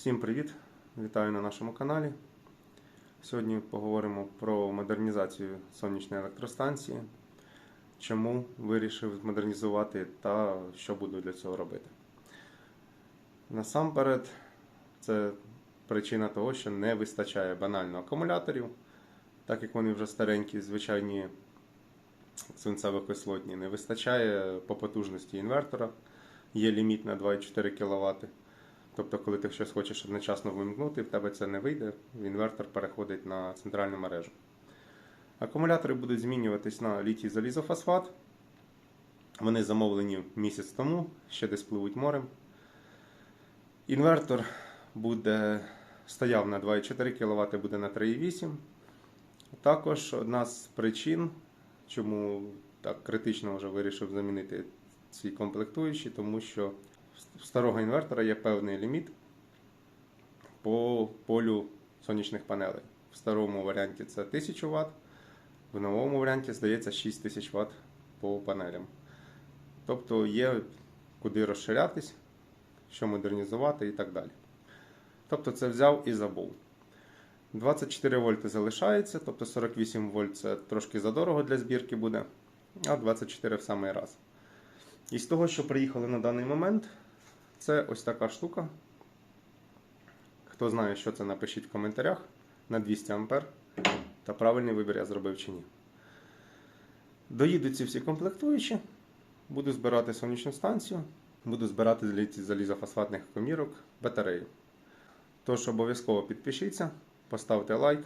Всім привіт! Вітаю на нашому каналі. Сьогодні поговоримо про модернізацію сонячної електростанції, чому вирішив модернізувати та що буду для цього робити. Насамперед, це причина того, що не вистачає банально акумуляторів, так як вони вже старенькі, звичайні свинцево-кислотні, не вистачає по потужності інвертора, є ліміт на 2,4 кВт. Тобто, коли ти щось хочеш одночасно вимкнути, в тебе це не вийде, інвертор переходить на центральну мережу. Акумулятори будуть змінюватись на літій залізофосфат. Вони замовлені місяць тому, ще десь пливуть морем. Інвертор буде стояв на 2,4 кВт, буде на 3,8. Також одна з причин, чому так критично вже вирішив замінити ці комплектуючі, тому що старого інвертора є певний ліміт по полю сонячних панелей. В старому варіанті це 1000 Вт, в новому варіанті, здається, 6000 Вт по панелям. Тобто є куди розширятись, що модернізувати і так далі. Тобто це взяв і забув. 24 вольти залишається, тобто 48 вольт це трошки задорого для збірки буде, а 24 в самий раз. І з того, що приїхали на даний момент, це ось така штука. Хто знає, що це, напишіть в коментарях на 200 А. Та правильний вибір я зробив чи ні. Доїду ці всі комплектуючі, буду збирати сонячну станцію, буду збирати залізофосфатних комірок батарею. Тож обов'язково підпишіться, поставте лайк.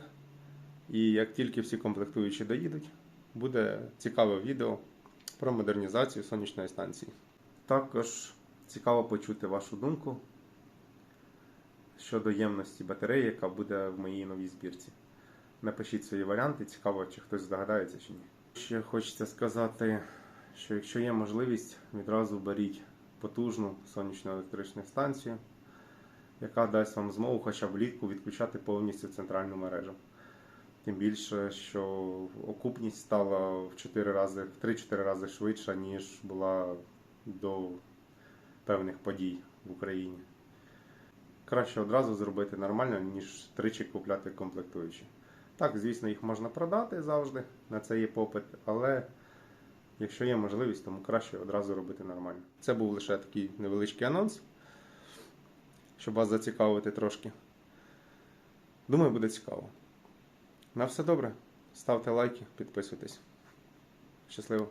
І як тільки всі комплектуючі доїдуть, буде цікаве відео про модернізацію сонячної станції. Також цікаво почути вашу думку щодо ємності батареї, яка буде в моїй новій збірці. Напишіть свої варіанти, цікаво, чи хтось здогадається чи ні. Ще хочеться сказати, що якщо є можливість, відразу беріть потужну сонячну електричну станцію, яка дасть вам змогу хоча б влітку відключати повністю центральну мережу. Тим більше, що окупність стала в 4 рази, в 3-4 рази швидша, ніж була до певних подій в Україні. Краще одразу зробити нормально, ніж тричі купляти комплектуючі. Так, звісно, їх можна продати завжди, на це є попит, але якщо є можливість, тому краще одразу робити нормально. Це був лише такий невеличкий анонс, щоб вас зацікавити трошки. Думаю, буде цікаво. На все добре. Ставте лайки, підписуйтесь. Щасливо!